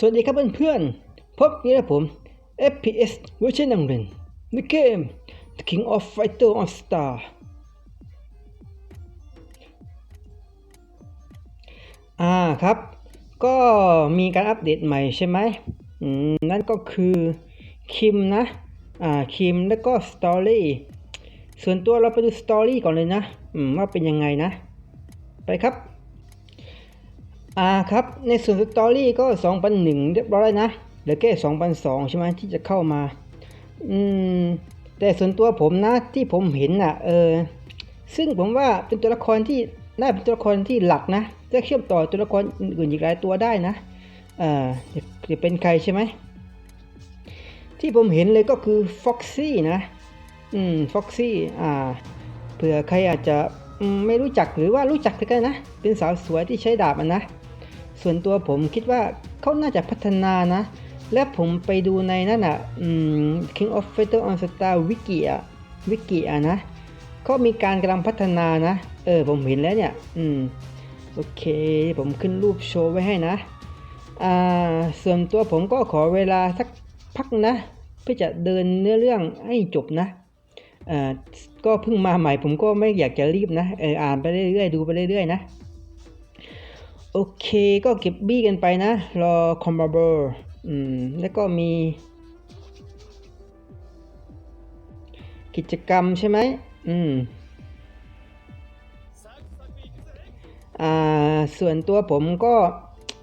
สวัสดีครับเพื่อนๆ พบกันกับผม FPS เวอร์ชันนึ่งหนึ่งในเกม The King of Fighter on Star อ่าครับ ก็มีการอัปเดตใหม่ใช่ไหมอืมนั่นก็คือคิมนะ อ่าคิมแล้วก็สตอรี่ส่วนตัวเราไปดูสตอรี่ก่อนเลยนะ อืมว่าเป็นยังไงนะ ไปครับ อ่าครับ ในส่วนสตอรี่ก็ 2 0 0 1 เรียบร้อยนะเหลือแค่2 0 0 2 ใช่ไหมที่จะเข้ามา อืม แต่ส่วนตัวผมนะที่ผมเห็นน่ะ เออ ซึ่งผมว่าเป็นตัวละครที่น่าเป็นตัวละครที่หลักนะจะเชื่อมต่อตัวละครอื่นอีกหลายตัวได้นะเอ่อจะเป็นใครใช่ไหม ที่ผมเห็นเลยก็คือ Foxy นะ อืม Foxy อ่าเผื่อใครอาจจะไม่รู้จักหรือว่ารู้จักกันนะ เป็นสาวสวยที่ใช้ดาบมันนะ ส่วนตัวผมคิดว่าเขาน่าจะพัฒนานะ และผมไปดูในนั่นอะ King of Fighter on Star Wiki อะ Wiki อะนะเขามีการกำลังพัฒนานะ เออผมเห็นแล้วเนี่ย อืม โอเค ผมขึ้นรูปโชว์ไว้ให้นะ อ่า ส่วนตัวผมก็ขอเวลาสักพักนะ เพื่อจะเดินเนื้อเรื่องให้จบนะ เอ่อ ก็เพิ่งมาใหม่ผมก็ไม่อยากจะรีบนะ เอออ่านไปเรื่อยๆ ดูไปเรื่อยๆ นะ โอเคก็เก็บบี้กันไปนะ รอคอมบาเบอร์อืม แล้วก็มี กิจกรรมใช่ไหมอืม อ่า ส่วนตัวผมก็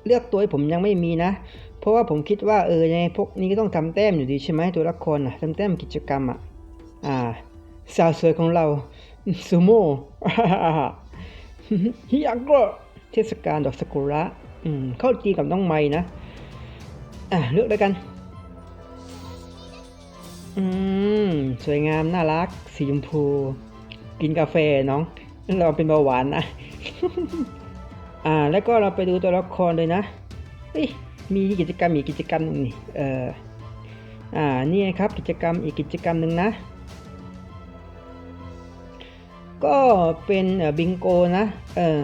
เลือกตัวผมยังไม่มีนะ เพราะว่าผมคิดว่าเออยังไงพวกนี้ก็ต้องทำแต้มอยู่ดีใช่ไหมตัวละครอะทำแต้มกิจกรรมอะ อ่า สาวสวยของเราซูโม่ฮิยาโกะ เทศกาลดอกซากุระอืมเข้าตีกับน้องไม้นะ อะเลือกแล้วกัน อืม สวยงาม น่ารัก สีชมพู กินกาแฟน้อง เราเป็นเบาหวานนะ อ่า แล้วก็เราไปดูตัวละครเลยนะเอ้ยมีกิจกรรมอีกกิจกรรมหนึ่งนี่เอ่ออ่า นี่ครับกิจกรรมอีกกิจกรรมหนึ่งนะ ก็เป็นบิงโกนะ เออ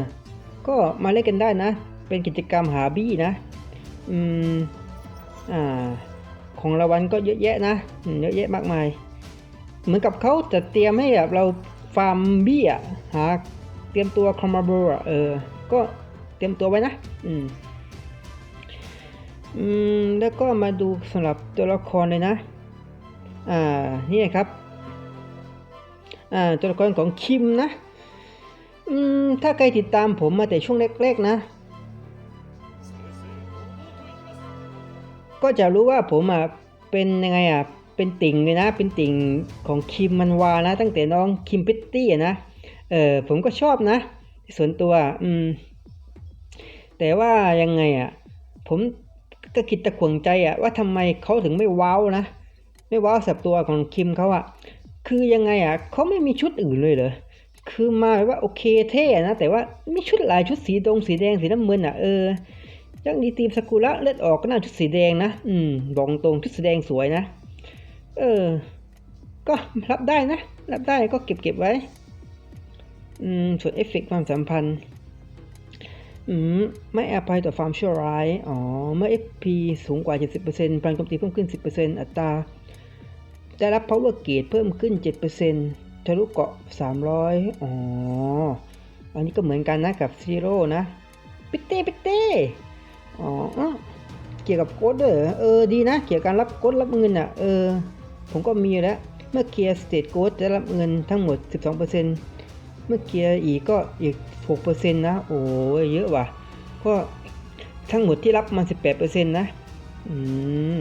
ก็มาเล่นกันได้นะ เป็นกิจกรรมหาบี้นะ อืม อ่า ของรางวัลก็เยอะแยะนะ เยอะแยะมากมาย เหมือนกับเขาจะเตรียมให้แบบเราฟาร์มบี้อะ หา เตรียมตัวคอมมาโบอะ เออ ก็เตรียมตัวไว้นะ อืม อืม แล้วก็มาดูสำหรับตัวละครเลยนะ อ่า นี่ครับ อ่า ตัวละครของคิมนะ อืม ถ้าใครติดตามผมมาแต่ช่วงแรกๆนะ ก็จะรู้ว่าผมอะเป็นยังไงอะ เป็นติ่งเลยนะ เป็นติ่งของคิมมันวานะ ตั้งแต่น้องคิมพิตตี้อะนะ เออผมก็ชอบนะ ส่วนตัวอืม แต่ว่ายังไงอะ ผมก็คิดตะขวงใจอะว่าทำไมเขาถึงไม่ว้าวนะ ไม่ว้าวสับตัวของคิมเขาอะ คือยังไงอะเขาไม่มีชุดอื่นเลยเหรอ คือมาแบบว่าโอเคเท่นะ แต่ว่าไม่ชุดหลายชุดสีดงสีแดงสีน้ำเงินอะเออยังดีทีมสกุระเลือดออกก็น่าชุดสีแดงนะ อืมบอกตรงชุดสีแดงสวยนะ เออ ก็รับได้นะ รับได้ก็เก็บเก็บไว้ อืม ส่วนเอฟเฟกต์ความสัมพันธ์ อืม ไม่อภัยต่อความชั่วร้าย อ๋อ เมื่อ FP สูงกว่า 70%พลังโจมตีเพิ่มขึ้น 10%อัตรา ได้รับ power gauge เพิ่มขึ้น 7% ทะลุเกาะ 300 อ๋อ อันนี้ก็เหมือนกันนะกับซีโร่นะปิเต้ปิเต้อ๋อ เกี่ยวกับโค้ดด้วยเหรอเออ ดีนะ เกี่ยวกับการรับโค้ดรับเงินอะ เออ ผมก็มีแล้ว เมื่อเคลียร์สเตทโค้ดจะรับเงินทั้งหมด 12%เมื่อเคลียร์อีกก็อีก 6%นะ โอ้ยเยอะว่ะ ก็ทั้งหมดที่รับมัน 18%นะ อืม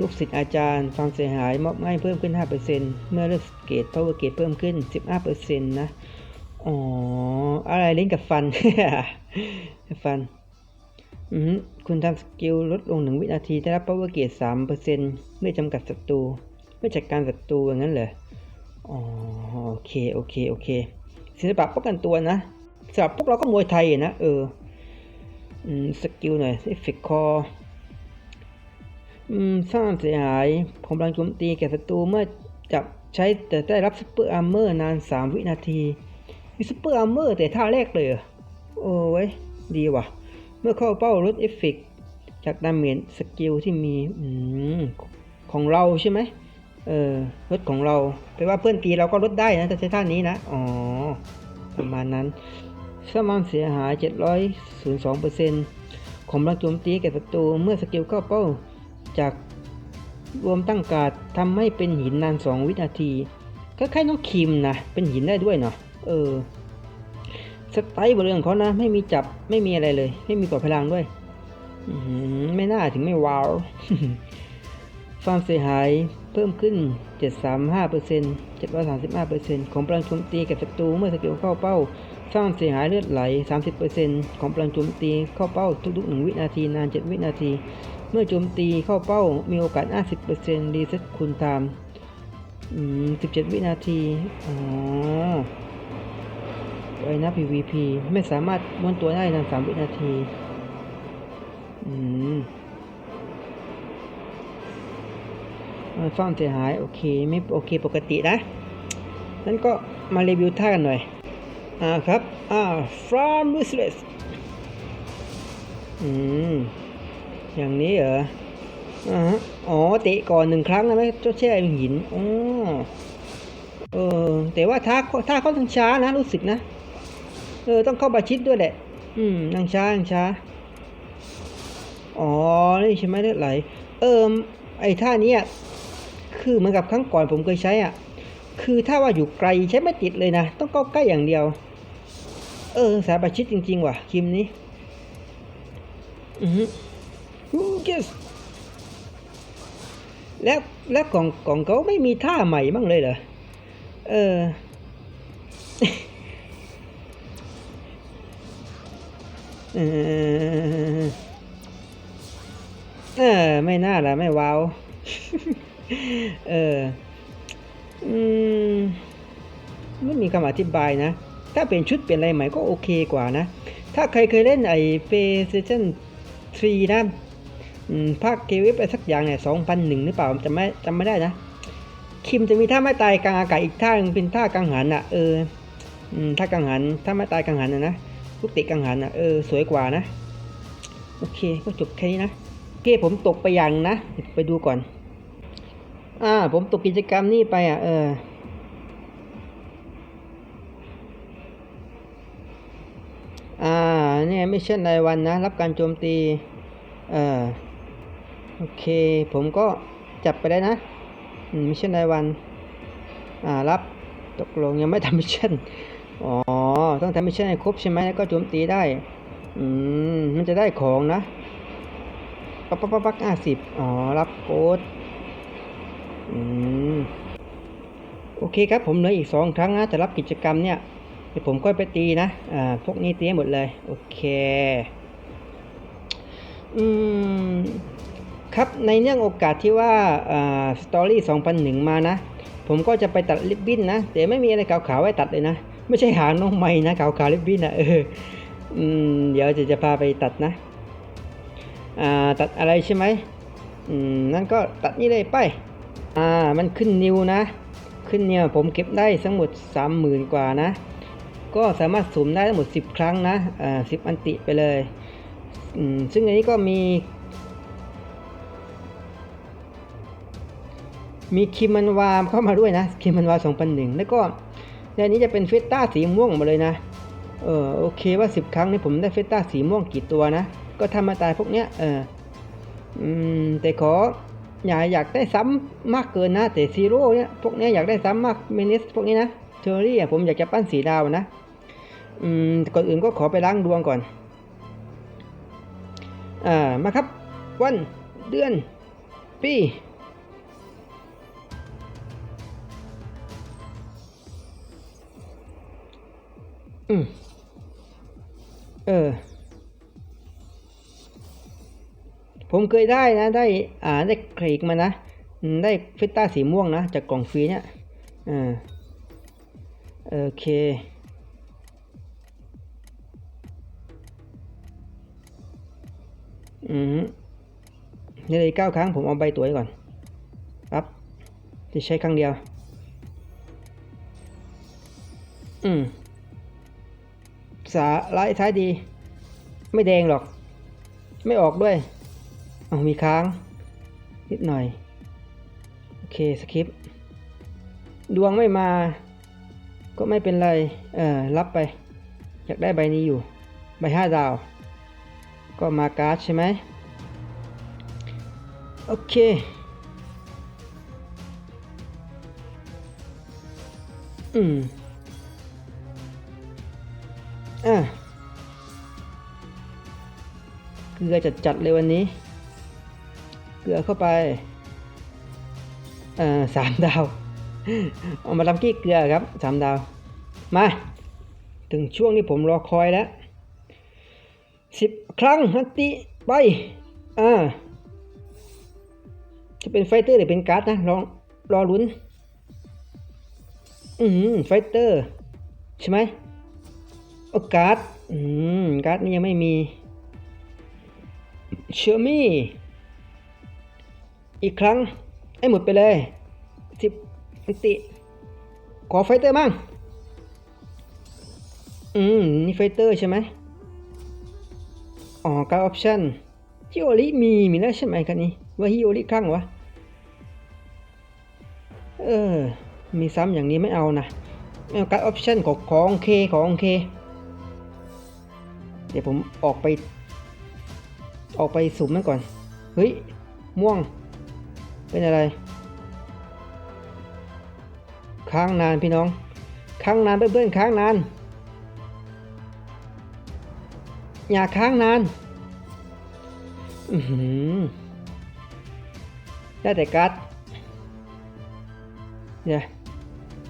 ลูกศิษย์อาจารย์ ความเสียหายมอบให้เพิ่มขึ้น 5%เมื่อเลือกเกรด power เกรดเพิ่มขึ้น 15%นะ อ๋อ อะไรเล่นกับฟัน ฟัน อืมคุณทำสกิลลดลงหนึ่งวินาทีได้รับ power เกรด3%ไม่จำกัดศัตรูไม่จัดการศัตรูอย่างนั้นเหรอ อ๋อ โอเค โอเค โอเคศิลปะป้องกันตัวนะสำหรับพวกเราก็มวยไทยนะ เออ อืม สกิลหน่อยเอฟเฟกคอ สร้างเสียหายของพลังโจมตีแก่ศัตรูเมื่อจับใช้แต่ได้รับซุปเปอร์อาร์เมอร์นาน 3 วินาที มีซุปเปอร์อาร์เมอร์แต่ท่าแรกเลย โอ้ไว้ยดีว่ะ เมื่อเข้าเป้าลดเอฟเฟกจากดาเมจสกิลที่มีอืของเราใช่ไหมเออลดของเราแปลว่าเพื่อนตีเราก็ลดได้นะถ้าใช้ท่านี้นะ อ๋อ ประมาณนั้นสร้างเสียหาย 702%ของพลังโจมตีแก่ศัตรูเมื่อสกิลเข้าเป้า จากรวมตั้งการดทำให้เป็นหินนาน 2 วินาทีคล้ายๆน้องคิมนะ เป็นหินได้ด้วยเนาะเออสไตล์บเรื่องเขานะ ไม่มีจับไม่มีอะไรเลย ไม่มีปลอดพลังด้วยไม่น่าถึงไม่ว้าว ความเสียหายเพิ่มขึ้น 735% 735%ของพลังโจมตีกับศัตรูเมื่อสกิลเข้าเป้า สร้างเสียหายเลือดไหล 30%ของพลังโจมตีเข้าเป้าทุกๆ 1 วินาทีนาน 7 วินาที เมื่อโจมตีเข้าเป้ามีโอกาส 50%รีเซ็ตคูณไทม์อืม17 วินาทีอ๋อไว้นะ PVP ไม่สามารถม้วนตัวได้นาน3วินาที อืมอ่าซ่อมเสียหาย โอเค ไม่โอเคปกตินะนั้นก็มารีวิวท่ากันหน่อย อ่าครับ อ่า from useless อืม อย่างนี้เหรออ๋อเตะก่อนหนึ่งครั้งนะไหมเจ้าแช่เป็นหินอ๋อเออ แต่ว่าท่าท่าเขาทางช้านะรู้สึกนะเออต้องเข้าประชิดด้วยแหละ อืมนางช้านางช้า อ๋อ นี่ใช่ไหมเลือดไหล เออไอ้ท่านี้คือเหมือนกับครั้งก่อนผมเคยใช้อะ คือถ้าว่าอยู่ไกลใช้ไม่ติดเลยนะ ต้องเข้าใกล้อย่างเดียว เออ สายประชิดจริง ๆ ว่ะคิมนี้ อือ ฮึฮูเกสแล้วแล้วของของเขาไม่มีท่าใหม่บ้างเลยเหรอ เออ เออเออไม่น่าละไม่ว้าว เออ อืม ไม่มีคำอธิบายนะ ถ้าเป็นชุดเป็นอะไรใหม่ก็โอเคกว่านะ ถ้าใครเคยเล่นไอ้ PlayStation 3นะ ภาคเกมไปสักอย่างเนี่ย2001หนึ่งหรือเปล่าจำไม่จำไม่ได้นะ คิมจะมีท่าไม่ตายกลางอากาศอีกท่านึงเป็นท่ากังหันอะเออท่ากังหันท่าไม่ตายกังหันนะนะลูกตะกังหันอะเออสวยกว่านะ โอเคก็จบแค่นี้นะโอเคผมตกไปอย่างนะไปดูก่อน อ่า ผมตกกิจกรรมนี่ไปอะเอออ่าเนี่ยไม่ใช่รายวันนะ รับการโจมตี เออ โอเค ผมก็จับไปได้นะมิชชั่นรายวัน อ่า รับ ตกลงยังไม่ทำมิชชั่น อ๋อ ต้องทำมิชชั่นให้ครบใช่ไหมแล้วก็โจมตีได้ อืม มันจะได้ของนะ ปักปักปักปักห้าสิบอ๋อ รับโค้ด อืม โอเคครับ ผมเหลืออีกสองครั้งนะ จะรับกิจกรรมเนี่ยเดี๋ยวผมค่อยไปตีนะ อ่า พวกนี้ตีหมดเลย โอเค อืม ครับในเนื่องโอกาสที่ว่าสตอรี่2001 มานะ ผมก็จะไปตัดริบบิ้นนะแต่ไม่มีอะไรขาวๆไว้ตัดเลยนะ ไม่ใช่หางน้องไม้นะขาวๆริบบิ้นนะเออเดี๋ยวจะจะพาไปตัดนะตัดอะไรใช่ไหมนั่นก็ตัดนี่เลยไปอ่ามันขึ้นนิวนะ ขึ้นเนี่ยผมเก็บได้ทั้งหมด 30,000 กว่านะ ก็สามารถสุ่มได้ทั้งหมด 10 ครั้งนะอ่า10อันติไปเลย ซึ่งอันนี้ก็มี มีคิมมันวามเข้ามาด้วยนะคิมมันวา2001 แล้วก็ในนี้จะเป็นเฟสต้าสีม่วงหมาเลยนะ เออโอเคว่า 10 ครั้งนี่ผมได้เฟสต้าสีม่วงกี่ตัวนะ ก็ทำมาตายพวกเนี้ยเอออืมแต่ขออย่าอยากได้ซ้ำมากเกินนะ แต่ซีโร่เนี่ยพวกเนี้ยอยากได้ซ้ำมากเมนิสพวกนี้นะเทอรี่ผมอยากจะปั้นสีดาวนะ อืมก่อนอื่นก็ขอไปล้างดวงก่อน อ่ามาครับ วันเดือน ปี อืมเออ ผมเคยได้นะ ได้ อ่า ได้คลิกมานะ ได้ฟิตต้าสีม่วงนะ จากกล่องฟรีเนี่ยอ่าโอเคอืมนี่เลยเก้าครั้งผมเอาใบตัวไว้ก่อนปั๊บจะใช้ครั้งเดียว อืม สาลายท้ายดี ไม่แดงหรอก ไม่ออกด้วยเอามีค้าง นิดหน่อย โอเคสคริปดวงไม่มา ก็ไม่เป็นไรเออรับไป อยากได้ใบนี้อยู่ ใบห้าดาว ก็มาการ์ดใช่ไหมโอเคอืม อะเกลือจัดจัดๆเลยวันนี้ เกลือเข้าไปเอ่อสามดาว เอามาทำกี้เกลือครับสามดาว มา ถึงช่วงที่ผมรอคอยแล้วสิบครั้งฮัตติไป อ่า จะเป็นไฟเตอร์หรือเป็นการ์ดนะ รอรอลุ้น อืมไฟเตอร์ ใช่ไหม โอ้การ์ดอืมการ์ดนี่ยังไม่มีเชอร์มี่ อีกครั้งให้หมดไปเลยสิบมิติ ขอไฟเตอร์มั่งอืม นี่ไฟเตอร์ใช่ไหมอ๋อการออปชั่นฮิโอริมี มีแล้วใช่ไหมกันนี้ ว่าฮิโอริครั้งวะ เออ มีซ้ำอย่างนี้ไม่เอานะไม่เอาการออปชั่นของของเคของเค เดี๋ยวผมออกไป ออกไปสุ่มมันก่อน เฮ้ย ม่วง เป็นอะไร ค้างนานพี่น้อง ค้างนานเพื่อนๆค้างนาน อย่าค้างนาน อือได้แต่การ์ดเดี๋ย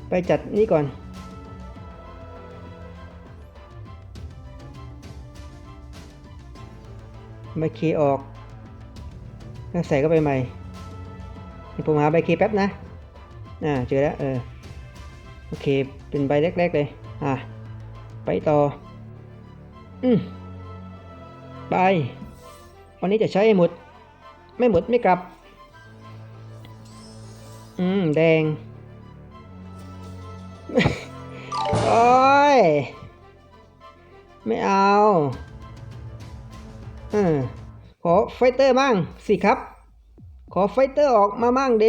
ไปจัดนี่ก่อน ใบเคออกแล้วใส่เข้าไปใหม่ผมหาใบเคแป๊บนะอ่าเจอแล้วเออโอเค เป็นใบแรก ๆ เลย อะ ไปต่อ อืมไป วันนี้จะใช้หมด ไม่หมดไม่กลับ อืม แดง โอ้ย ไม่เอา ออขอไฟเตอร์มั่งสิครับ ขอไฟเตอร์ออกมามั่งเด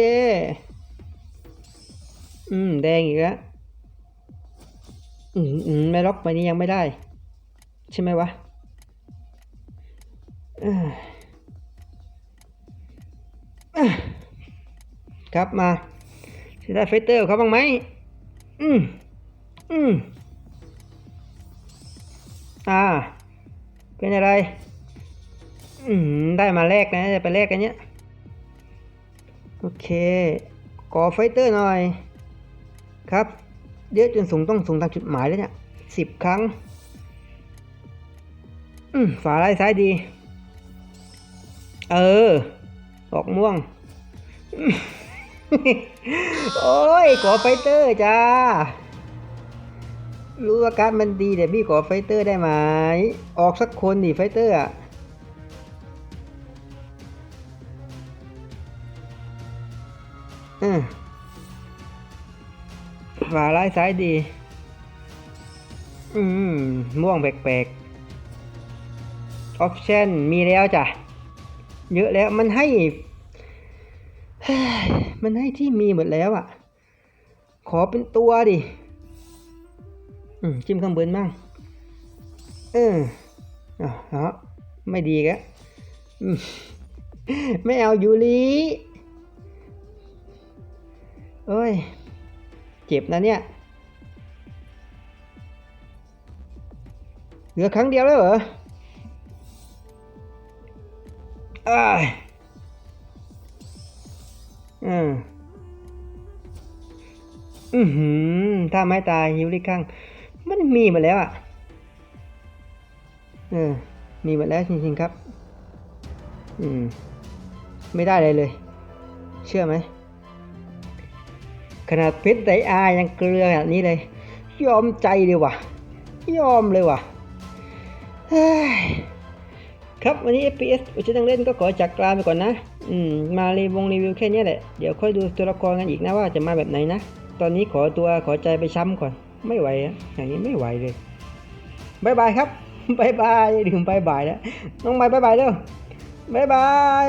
อืม แดงอีกแล้วอืมอืมไม่ล็อกไปนี้ยังไม่ได้ ใช่ไหมวะครับมาจะได้ไฟเตอร์เขาบ้างไหมอืมอืมอ่า เป็นอะไร อืมได้มาแลกนะจะไปแลกกันเนี้ยโอเคขอไฟเตอร์หน่อย ครับเยอะจนสูงต้องสูงตามจุดหมายแล้วเนี่ยสิบครั้ง อืมฝาลายซ้ายดี เออออกม่วง โอ้ยขอไฟเตอร์จ้า รู้ว่าการมันดีแต่พี่ขอไฟเตอร์ได้ไหม ออกสักคนดิไฟเตอร์อะ ฝาลายซ้ายดี อืม ม่วงแปลกๆออปชั่นมีแล้วจ้ะ เยอะแล้วมันให้ มันให้ที่มีหมดแล้วอะ ขอเป็นตัวดิ อืม จิ้มข้างบนบ้าง เอออะฮะไม่ดีแกะไม่เอายูริเอ้ย เจ็บนะเนี่ย เหลือครั้งเดียวแล้วเหรออ้ายอืมอือหือ ถ้าไม่ตายฮิวลิข้างมันมีหมดแล้วอะ เออ มีหมดแล้วจริงๆครับ อืม ไม่ได้เลยเลย เชื่อไหม ขนาดเพชรไดอายังเกลือแบบนี้เลย ยอมใจเลยว่ะ ยอมเลยว่ะครับวันนี้ FPS อุชิตังเล่นก็ขอจากลาไปก่อนนะ อืม มารีวงรีวิวแค่เนี้ยแหละ เดี๋ยวค่อยดูตัวละครกันอีกนะว่าจะมาแบบไหนนะ ตอนนี้ขอตัวขอใจไปช้ำก่อน ไม่ไหวอะอย่างนี้ไม่ไหวเลยบายบายครับบายบายอย่าลืมบายบายแล้วน้องบายบายบายเด้อบายบาย